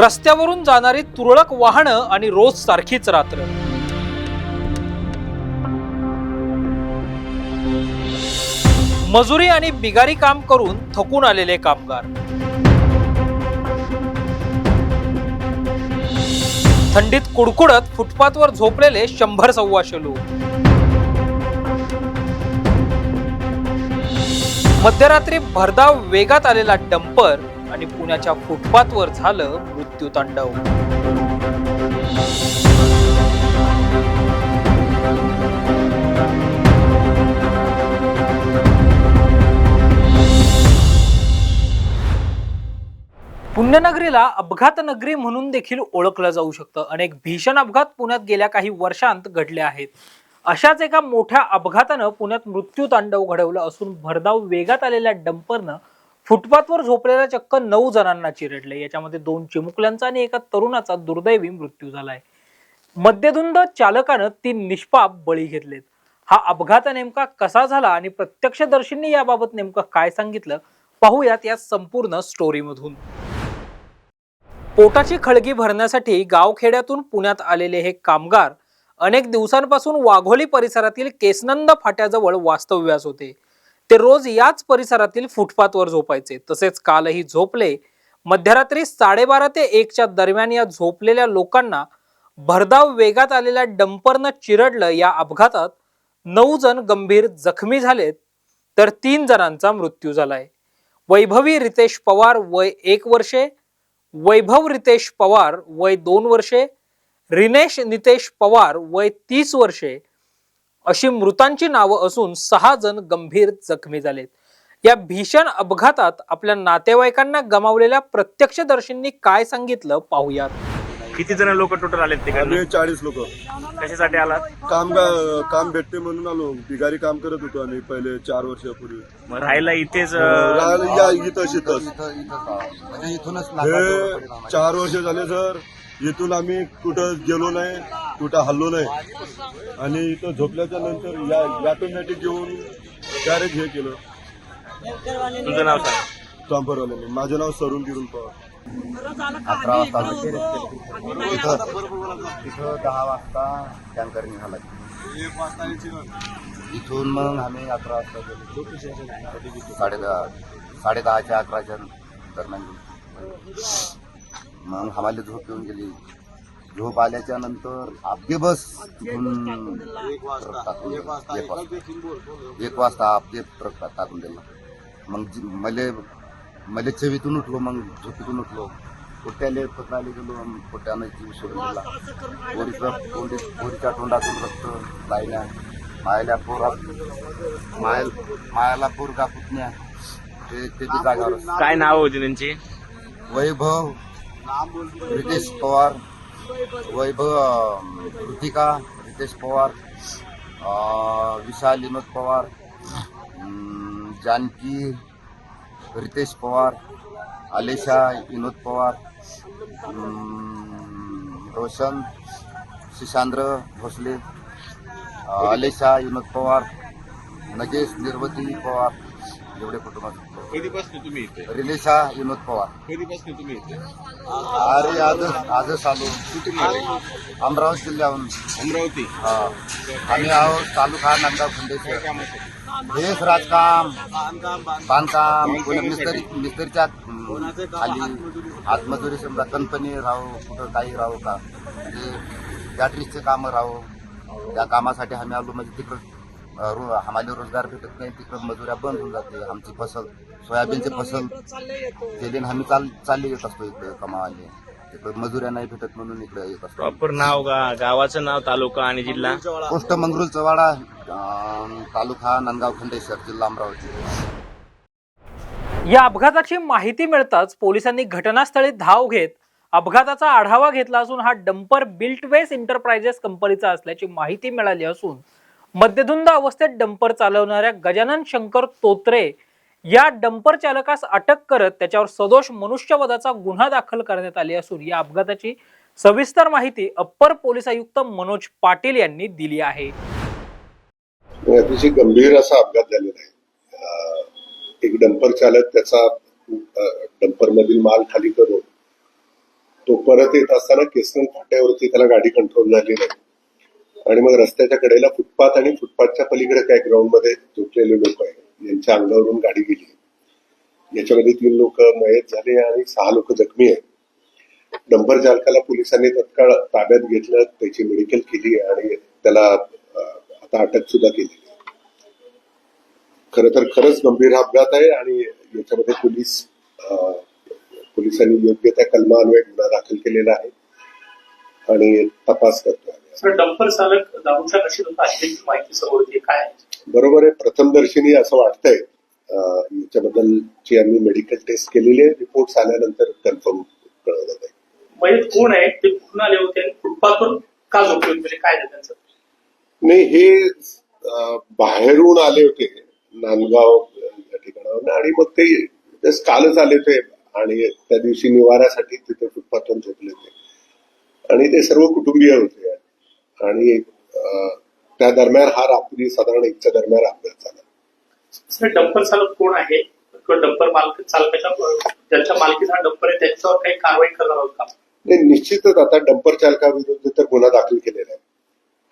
रस्त्यावरून जाणारी तुरळक वाहनं आणि रोज सारखीच रात्र. मजुरी आणि बिगारी काम करून थकून आलेले कामगार. थंडीत कुडकुडत फुटपाथवर झोपलेले शंभर सव्वाशे लोक. मध्यरात्री भरधाव वेगात आलेला डंपर आणि पुण्याच्या फुटपाथवर झालं मृत्यूतांडव पुण्यनगरीला अपघात नगरी म्हणून देखील ओळखलं जाऊ शकतं. अनेक भीषण अपघात पुण्यात गेल्या काही वर्षांत घडले आहेत. अशाच एका मोठ्या अपघातानं पुण्यात मृत्यू तांडव घडवलं असून भरधाव वेगात आलेल्या डंपरनं फुटपाथवर झोपलेल्या चक्क नऊ जणांना चिरडले. याच्यामध्ये दोन चिमुकल्यांचा आणि एका तरुणाचा दुर्दैवी मृत्यू झालाय. मद्यधुंद चालकानं तीन निष्पाप बळी घेतलेत. हा अपघात नेमका कसा झाला आणि प्रत्यक्षदर्शींनी याबाबत नेमकं काय सांगितलं? पाहूयात या संपूर्ण स्टोरीमधून. पोटाची खळगी भरण्यासाठी गावखेड्यातून पुण्यात आलेले हे कामगार अनेक दिवसांपासून वाघोली परिसरातील केसनंद फाट्याजवळ वास्तव्यास होते. ते रोज याच परिसरातील फुटपाथवर झोपायचे. तसेच कालही झोपले. मध्यरात्री साडेबारा ते एकच्या दरम्यान या झोपलेल्या लोकांना भरधाव वेगात आलेल्या डंपरनं चिरडलं. या अपघातात नऊ जण गंभीर जखमी झालेत तर तीन जणांचा मृत्यू झालाय. वैभवी रितेश पवार वय एक वर्षे वैभव रितेश पवार वय दोन वर्षे रिनेश नितेश पवार वय तीस वर्षे अशी मृतांची नावं असून सहा जण गंभीर जखमी झालेत. या भीषण अपघातात आपल्या नातेवाईकांना गमावलेल्या प्रत्यक्षदर्शींनी काय सांगितलं पाहूयात. किती जण लोक टोटल आम्ही चाळीस लोक. कशासाठी आलात? काम काम भेटते म्हणून आलो. बिगारी काम करत होतो आम्ही पहिले चार वर्षापूर्वी. मग राहायला इथेच अं, राहायला या इथं शितच म्हणजे इथूनच हे चार वर्ष झाले सर. इथून आम्ही कुठं गेलो नाही कुठं हल्लो नाही. आणि इथं झोपल्याच्या नंतर या ऑटोमॅटिक घेऊन डायरेक्ट हे केलं. तुझं नाव सांग. चांपरवाल्याने माझं नाव सरून गिरून पवार. अकरा वाजता इथं तिथं दहा वाजता टँकर निघाला. इथून मग आम्ही अकरा वाजता गेलो. साडे दहा साडे दहाच्या अकराच्या दरम्यान. मग आम्हाला झोप येऊन गेली. झोप आल्याच्यानंतर आपली बस तिथून टाकून. एक वाजता एक वाजता. आपले ट्रक टाकून दिला. मग मले मले चवीतून उठलो मग झोपेतून उठलो. पोट्याले पत्राले गेलो पोट्यानं जीव सोडून दिला. पोरीचं पोरी पोरीच्या तोंडातून रक्त लायल्या मायल्या पोरा मायल मायाला पोरगा पुतण्या ते ते बी जागावर काय नाव होती त्यांची? वैभव. रितेश पवार वैभव कृतिका रितेश पवार विशाल विनोद पवार जानकी रितेश पवार आलेशा विनोद पवार रोशन शिशांद्र भोसले आलेशा विनोद पवार नगेश निर्वती पवार एवढे कुटुंबात कधीपासून तुम्ही इथे? रिलेशा विनोद पवार. कधीपासून तुम्ही इथे? अरे आज आजच आलो? अमरावती जिल्ह्याहून. अमरावती? हा. आम्ही आहोत तालुका नांदगाव खंडेश्वर हेच राजकाम. बांधकाम मिस्त्री मिस्त्रीच्या खाली हातमजुरी समजा कंपनी राहू कुठं काही राहू का? म्हणजे गॅटरीजचे कामं राहू. त्या कामासाठी आम्ही आलो म्हणजे तिकडं रो आम्हाला रोजगार भेटत नाही तिकडं मजुऱ्या बंद होऊन जाते आमची फसल सोयाबीनची फसल. केली आम्ही चाल चालली येत असतो इकडे कमावाले. तिकडं मजुऱ्या नाही भेटत म्हणून इकडे येत असतो. प्रॉपर नाव गा गावाचं नाव तालुका आणि जिल्हा? पोस्ट मंगरुळ चवाडा अं, तालुका नांदगाव खंडेश्वर जिल्हा अमरावती. या अपघाताची माहिती मिळताच पोलिसांनी घटनास्थळी धाव घेत अपघाताचा आढावा घेतला असून हा डंपर बिल्टवेस इंटरप्राइजेस कंपनीचा असल्याची माहिती मिळाली असून मध्यधुंद अवस्थेत डंपर चालवणाऱ्या गजानन शंकर तोत्रे या डंपर चालकास अटक करत त्याच्यावर सदोष मनुष्यवधाचा गुन्हा दाखल करण्यात आली असून या अपघाताची सविस्तर माहिती अप्पर पोलीस आयुक्त मनोज पाटील यांनी दिली आहे. अतिशय गंभीर असा अपघात झालेला आहे. एक डंपर चालक त्याचा डंपर मधील माल खाली करून तो परत येत असताना केसनल फाट्यावरती त्याला गाडी कंट्रोल झाली नाही. आणि मग रस्त्याच्या कडेला फुटपाथ आणि फुटपाथच्या पलीकडे काय ग्राउंडमध्ये झोपलेले लोक आहेत. यांच्या अंगावरून गाडी गेली. याच्यामध्ये तीन लोक मयत झाले आणि सहा लोक जखमी आहेत. डंपर चालकाला पोलिसांनी तत्काळ ताब्यात घेतलं त्याची मेडिकल केली आणि त्याला आता अटक सुद्धा केली. खर तर खरंच गंभीर अपघात आहे आणि याच्यामध्ये पोलीस पोलिसांनी योग्य त्या कलमान्वये गुन्हा दाखल केलेला आहे. आणि तपास करतोय सर डंपर चालक दारूच्या माहिती समोर काय? बरोबर आहे प्रथमदर्शनी असं वाटतंय. अं, याच्याबद्दलची आम्ही मेडिकल टेस्ट केलेली आहे रिपोर्ट आल्यानंतर कन्फर्म कळवलं जाईल मयत कोण आहे? ते कुठून आले होते आणि फुटपाथवर का झोपले होते? म्हणजे काय त्यांचं? नाही हे बाहेरून आले होते. नांदगाव या ठिकाणावर आणि मग ते कालच आले होते. आणि त्या दिवशी निवारासाठी तिथे फुटपाथवर झोपले होते. आणि ते सर्व कुटुंबीय होते. आणि त्या दरम्यान हा रात्री साधारण एकच्या दरम्यान अपघात झाला. डंपर चालक कोण आहे? किंवा डंपर मालक चालकाच्या ज्यांच्या मालकीचा डंपर आहे त्यांच्यावर काही कारवाई करणार आहोत का? नाही निश्चितच आता डंपर चालकाविरुद्ध तर गुन्हा दाखल केलेला आहे.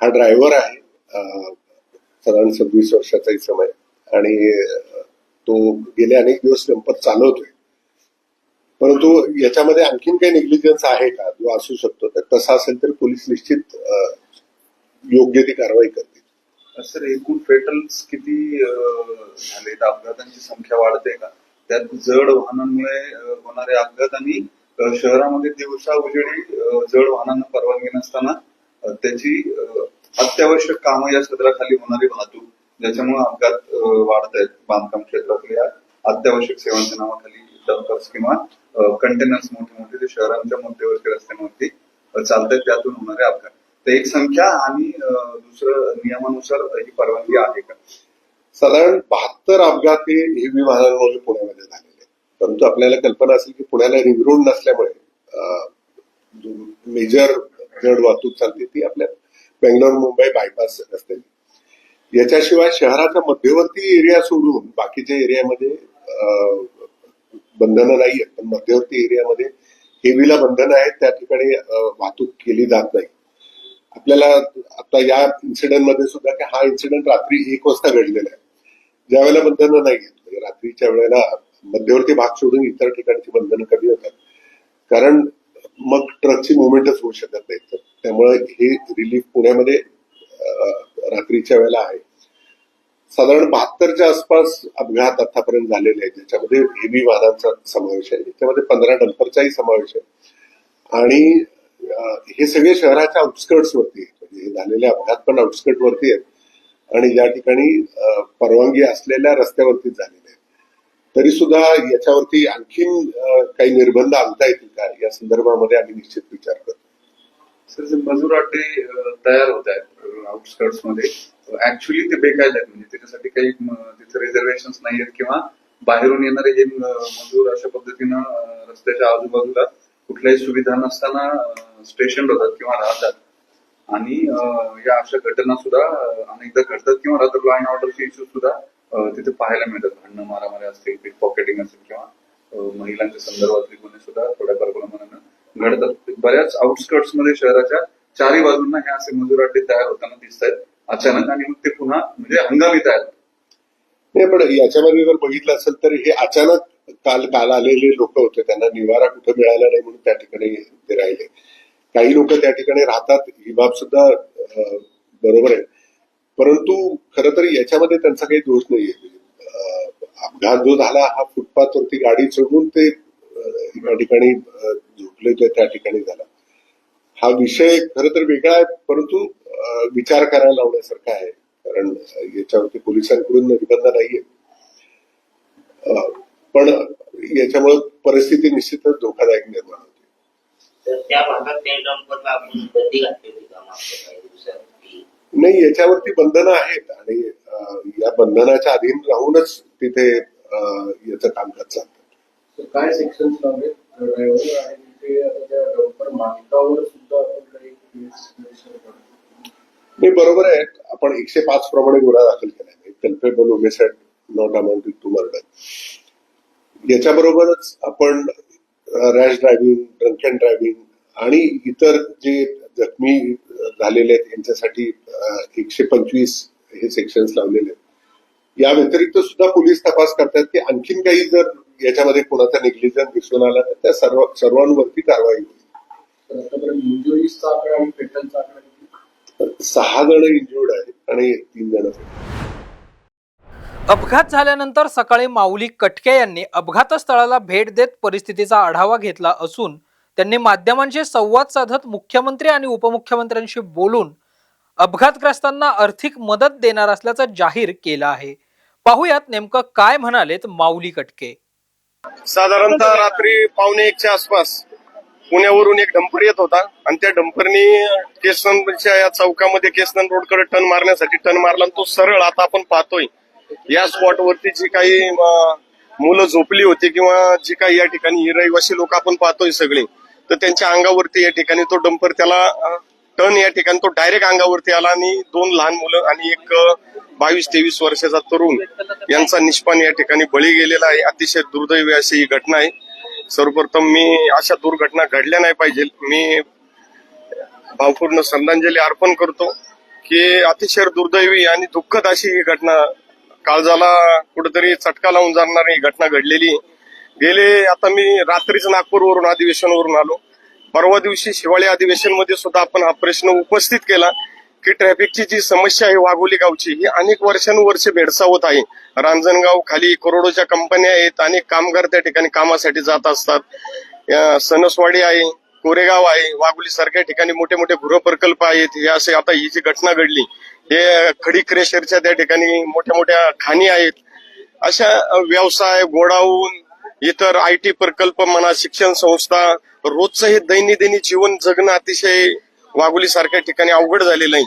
हा ड्रायव्हर आहे साधारण सव्वीस वर्षाचा आहे आणि तो गेले अनेक दिवस डंपर चालवतोय. परंतु याच्यामध्ये आणखीन काही निग्लिजन्स आहे का? जो असू शकतो. तर तसा असेल तर पोलीस निश्चित योग्य ती कारवाई करतील. सर एकूण फेटल्स किती झाले अपघातांची संख्या वाढते का? त्यात जड वाहनांमुळे होणारे अपघात आणि शहरामध्ये दिवसा उजेडी जड वाहनांना परवानगी नसताना त्याची अत्यावश्यक कामं या सदराखाली होणारी वाहतूक ज्याच्यामुळे अपघात वाढत आहेत. बांधकाम क्षेत्रातल्या अत्यावश्यक सेवांच्या नावाखाली डंपर्स किंवा कंटेनर्स मोठे मोठे जे शहरांच्या मध्यवर्ती रस्त्यांवरती चालतात त्यातून होणारे अपघात. तर एक संख्या आणि दुसरं नियमानुसार ही परवानगी आहे का? साधारण बहात्तर अपघात हे हेवी वाहनांमध्ये पुण्यामध्ये झालेले परंतु आपल्याला कल्पना असेल की पुण्याला रिंग रोड नसल्यामुळे मेजर जड वाहतूक चालते ती आपल्या बेंगलोर मुंबई बायपास रस्त्याने याच्याशिवाय शहराच्या मध्यवर्ती एरिया सोडून बाकीच्या एरियामध्ये बंधनं नाही आहेत पण मध्यवर्ती एरियामध्ये हेवीला बंधनं आहेत त्या ठिकाणी वाहतूक केली जात नाही. आपल्याला आता या इन्सिडेंटमध्ये सुद्धा की हा इन्सिडेंट रात्री एक वाजता घडलेला आहे. ज्या वेळेला बंधनं नाही आहेत म्हणजे रात्रीच्या वेळेला मध्यवर्ती भाग सोडून इतर ठिकाणची बंधनं कमी होतात. कारण मग ट्रकची मुवमेंटच होऊ शकत नाही. तर त्यामुळे हे रिलीफ पुण्यामध्ये रात्रीच्या वेळेला आहे. साधारण बहात्तरच्या आसपास अपघात आतापर्यंत झालेले आहेत ज्याच्यामध्ये हेवी वाहनांचा समावेश आहे. त्याच्यामध्ये पंधरा डंपरचाही समावेश आहे. आणि हे सगळे शहराच्या आउटस्कर्ट्स वरती म्हणजे हे झालेले अपघात पण आउटस्कर्ट वरती आहेत. आणि या ठिकाणी परवानगी असलेल्या रस्त्यावरतीच झालेले आहेत. तरी सुद्धा याच्यावरती आणखीन काही निर्बंध आणता येतील का? या संदर्भामध्ये आम्ही निश्चित विचार करतो. सर जे मजूर अड्डे तयार होत आहेत आउटस्कर्ट्समध्ये ऍक्च्युली ते बेकायदा आहेत. म्हणजे त्याच्यासाठी काही तिथे रिझर्वेशन नाही आहेत किंवा बाहेरून येणारे हे मजूर अशा पद्धतीनं रस्त्याच्या आजूबाजूला कुठल्याही सुविधा नसताना स्टेशन होतात किंवा राहतात. आणि या अशा घटना सुद्धा अनेकदा घडतात किंवा राहतात. लॉ अँड ऑर्डरचे इश्यू सुद्धा तिथे पाहायला मिळतात. भांडणं मारामारी असतील पिक पॉकेटिंग असेल किंवा महिलांच्या संदर्भातले गुन्हे सुद्धा थोड्याफार प्रमाणानं घडतात. बऱ्याच आउटस्कर्ट्समध्ये शहराच्या चारही बाजूंना हे असे मजूर अड्डे तयार होताना दिसत आहेत अचानक आणि मग ते पुन्हा म्हणजे हंगामी तयार होतात. नाही पण याच्यामध्ये जर बघितलं असेल तर हे अचानक काल काल आलेले लोक होते. त्यांना निवारा कुठे मिळाला नाही म्हणून त्या ठिकाणी ते राहिले. काही लोक त्या ठिकाणी राहतात. ही बाब सुद्धा बरोबर आहे. परंतु खर तर याच्यामध्ये त्यांचा काही दोष नाहीये. अपघात जो झाला हा फुटपाथवरती गाडी चढून ते या ठिकाणी झोपले होते त्या ठिकाणी झाला. हा विषय खरं तर वेगळा आहे परंतु विचार करायला लावण्यासारखा आहे. कारण याच्यावरती पोलिसांकडून निर्बंध नाहीये. पण याच्यामुळे परिस्थिती निश्चितच धोकादायक निर्माण होते. नाही याच्यावरती बंधनं आहेत आणि या बंधनाच्या अधीन राहूनच तिथे याचं कामकाज चालतं. काय सेक्शन लावले ड्रायव्हर आणि तिथे आता त्या डंपर मालकावर सुद्धा आपण काही नाही बरोबर आहे. आपण एकशे पाच प्रमाणे गुन्हा दाखल केला culpable homicide not amounted to murder याच्याबरोबरच आपण rash driving drunk and driving आणि इतर जे जखमी झालेले आहेत यांच्यासाठी एकशे पंचवीस हे सेक्शन्स लावलेले आहेत. या व्यतिरिक्त सुद्धा पोलीस तपास करतात की आणखीन काही जर याच्यामध्ये कोणाचा नेग्लिजन्स दिसून आला तर त्या सर्व सर्वांवरती कारवाई होईल? सहा जण इंजुर्ड आहेत आणि तीन जण अपघात झाल्यानंतर सकाळी माऊली कटके यांनी अपघातस्थळाला भेट देत परिस्थितीचा आढावा घेतला असून त्यांनी माध्यमांशी संवाद साधत मुख्यमंत्री आणि उपमुख्यमंत्र्यांशी बोलून अपघातग्रस्तांना आर्थिक मदत देणार असल्याचं जाहीर केलं आहे. पाहुयात नेमकं काय म्हणालेत माऊली कटके. साधारणतः रात्री पावणे एकच्या आसपास पुण्यावरून एक डंपर येत होता आणि त्या डंपरनी केसनच्या या चौकामध्ये केसनन रोडकडे टर्न मारण्यासाठी टर्न मारला आणि तो सरळ आता आपण पाहतोय. या स्पॉटवरती जी काही मुलं झोपली होती किंवा जी काही या ठिकाणी रहिवासी लोक आपण पाहतोय सगळे तर त्यांच्या अंगावरती या ठिकाणी तो डंपर त्याला टर्न या ठिकाणी तो डायरेक्ट अंगावरती आला आणि दोन लहान मुलं आणि एक बावीस तेवीस वर्षाचा तरुण यांचा निष्पान या ठिकाणी बळी गेलेला आहे. अतिशय दुर्दैवी अशी ही घटना आहे. सर्वप्रथम मी अशा दुर्घटना घडल्या नाही पाहिजे. मी भावपूर्ण श्रद्धांजली अर्पण करतो की अतिशय दुर्दैवी आणि दुःखद अशी ही घटना काळजाला कुठेतरी चटका लावून जाणारी ही घटना घडलेली गेले आता मी रात्रीच नागपूरवरून अधिवेशनवरून आलो. परवा दिवशी शिवाळी अधिवेशनमध्ये सुद्धा आपण हा प्रश्न उपस्थित केला की ट्रॅफिकची जी समस्या आहे वाघोली गावची ही अनेक वर्षानुवर्षे भेडसावत आहे. रांजणगाव खाली करोडोच्या कंपन्या आहेत अनेक कामगार त्या ठिकाणी कामासाठी जात असतात. सणसवाडी आहे कोरेगाव आहे वाघोली सारख्या ठिकाणी मोठे मोठे गृह प्रकल्प आहेत. हे असे आता ही जी घटना घडली हे खडी क्रेशरच्या त्या ठिकाणी मोठ्या मोठ्या खाणी आहेत. अशा व्यवसाय गोडाऊन इतर आय टी प्रकल्प म्हणा शिक्षण संस्था रोजचं हे दैनंदिनी जीवन जगणं अतिशय वाघोली सारख्या ठिकाणी अवघड झालेलं आहे.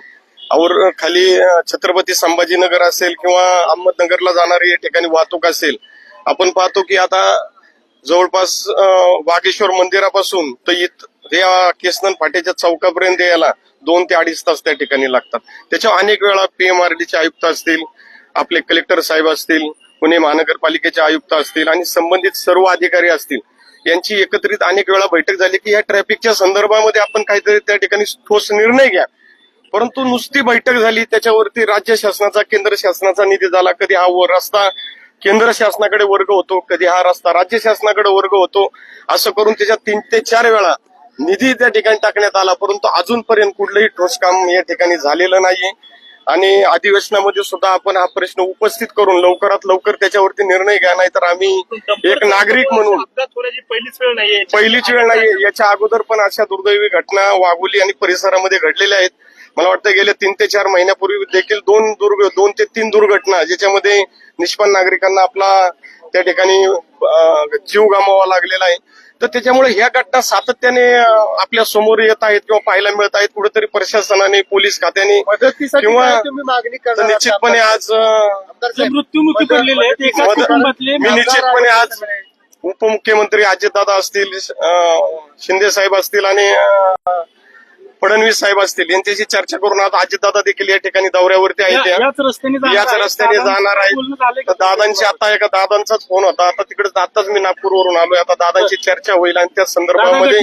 और खाली छत्रपती संभाजीनगर असेल किंवा अहमदनगरला जाणारी या ठिकाणी वाहतूक असेल आपण पाहतो की आता जवळपास अं, वाघेश्वर मंदिरापासून तर इथ या केसनन फाट्याच्या चौकापर्यंत यायला दोन ते अडीच तास त्या ठिकाणी लागतात. त्याच्या अनेक वेळा पीएमआरडीचे आयुक्त असतील आपले कलेक्टर साहेब असतील पुणे महानगरपालिकेचे आयुक्त असतील आणि संबंधित सर्व अधिकारी असतील यांची एकत्रित अनेक वेळा बैठक झाली की या ट्रॅफिकच्या संदर्भामध्ये आपण काहीतरी त्या ठिकाणी ठोस निर्णय घ्या. परंतु नुसती बैठक झाली त्याच्यावरती राज्य शासनाचा केंद्र शासनाचा निधी झाला. कधी हा रस्ता केंद्र शासनाकडे वर्ग होतो कधी हा रस्ता राज्य शासनाकडे वर्ग होतो असं करून त्याच्यात तीन ते चार वेळा निधी त्या ठिकाणी टाकण्यात आला. परंतु अजूनपर्यंत कुठलंही ठोस काम या ठिकाणी झालेलं नाहीये. आणि अधिवेशनामध्ये सुद्धा आपण हा प्रश्न उपस्थित करून लवकरात लवकर त्याच्यावरती निर्णय घ्या नाही तर आम्ही एक नागरिक म्हणून पहिलीच वेळ नाहीये. पहिलीच वेळ नाही याच्या अगोदर पण अशा दुर्दैवी घटना वाघोली आणि परिसरामध्ये घडलेल्या आहेत. मला वाटतं गेल्या तीन ते चार महिन्यापूर्वी देखील दोन दुर्ग दोन ते तीन दुर्घटना ज्याच्यामध्ये निष्पन्न नागरिकांना आपला त्या ठिकाणी जीव गमावा लागलेला आहे. तर त्याच्यामुळे ह्या घटना सातत्याने आपल्यासमोर येत आहेत किंवा पाहायला मिळत आहेत. कुठेतरी प्रशासनाने पोलीस खात्याने किंवा निश्चितपणे आज मृत्यूमुखी पडलेले मी निश्चितपणे आज उपमुख्यमंत्री अजितदादा असतील शिंदे साहेब असतील आणि फडणवीस साहेब असतील यांच्याशी चर्चा करून आज अजितदादा देखील या ठिकाणी दौऱ्यावरती आहेत. याच रस्त्याने जाणार याच आहेत. रस्त्याने जाणार? तर दादांची आता एका दादांचाच फोन होता. आता तिकडे आताच मी नागपूरवरून आलोय. आता दादांची चर्चा होईल आणि त्या संदर्भामध्ये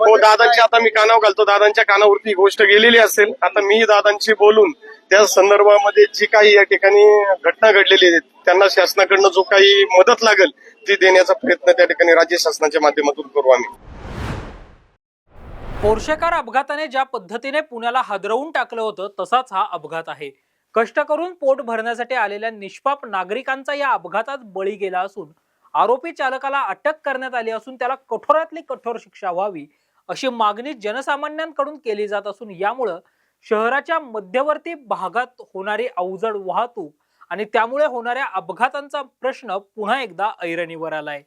हो दादांची आता मी कानावर घालतो. दादांच्या कानावरती ही गोष्ट गेलेली असेल. आता मी दादांशी बोलून त्या संदर्भामध्ये जी काही या ठिकाणी घटना घडलेली आहे त्यांना शासनाकडनं जो काही मदत लागेल ती देण्याचा प्रयत्न त्या ठिकाणी राज्य शासनाच्या माध्यमातून करू आम्ही. पोर्शेकार अपघाताने ज्या पद्धतीने पुण्याला हादरवून टाकलं होतं तसाच हा अपघात आहे. कष्ट करून पोट भरण्यासाठी आलेल्या निष्पाप नागरिकांचा या अपघातात बळी गेला असून आरोपी चालकाला अटक करण्यात आली असून त्याला कठोरातली कठोर शिक्षा व्हावी अशी मागणी जनसामान्यांकडून केली जात असून यामुळं शहराच्या मध्यवर्ती भागात होणारी अवजड वाहतूक आणि त्यामुळे होणाऱ्या अपघातांचा प्रश्न पुन्हा एकदा ऐरणीवर आलाय.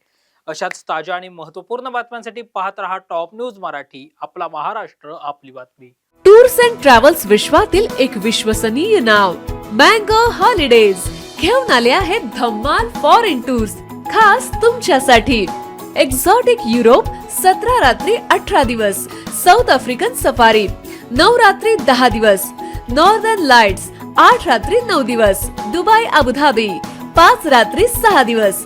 अशाच ताज्या आणि महत्त्वपूर्ण बातम्यांसाठी पाहत रहा टॉप न्यूज मराठी आपला महाराष्ट्र आपली बातमी. टूर्स अँड ट्रॅव्हल्स विश्वातील एक विश्वसनीय नाव मँगो हॉलिडेज. घेऊन आले आहेत धम्माल फॉरेन टूर्स खास तुमच्यासाठी. एक्झॉटिक युरोप सतरा रात्री अठरा दिवस साऊथ आफ्रिकन सफारी नऊ रात्री दहा दिवस नॉर्दर्न लाइट्स आठ रात्री नऊ दिवस दुबई अबुधाबी पाच रात्री सहा दिवस